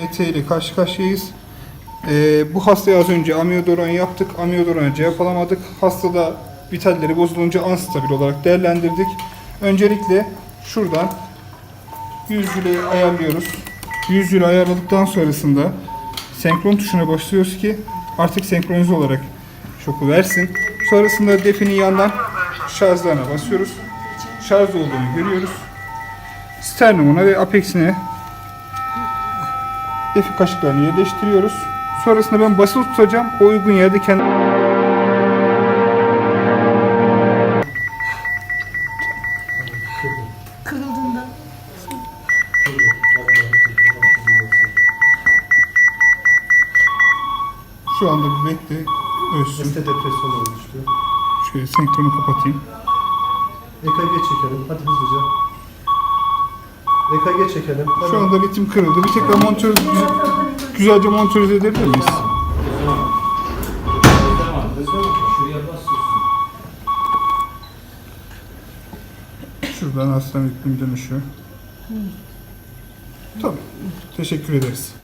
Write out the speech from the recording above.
ET ile karşı karşıyayız. Ee, bu hastaya az önce amiyodoron yaptık. Amiyodorona cevap alamadık. Hastada vitalleri bozulunca anstabil olarak değerlendirdik. Öncelikle şuradan 100 lirayı ayarlıyoruz. 100 lira ayarladıktan sonrasında senkron tuşuna basıyoruz ki artık senkronize olarak şoku versin. Sonrasında definin yandan şarjlarına basıyoruz. Şarj olduğunu görüyoruz. Sternumuna ve apexine defi kaşıklarını yerleştiriyoruz. Sonrasında ben basılı tutacağım. O uygun yerde kendi Kırıldığında şu anda bir bekle ölsün. Seste depresyon olmuştu. Şöyle senkronu kapatayım. EKG çekelim. Hadi hızlıca. EKG çekelim. Şu anda ritim kırıldı. Bir tekrar monitör güzelce monitörize edebilir miyiz? Şuradan aslan ritmim dönüşü. Tamam. Teşekkür ederiz.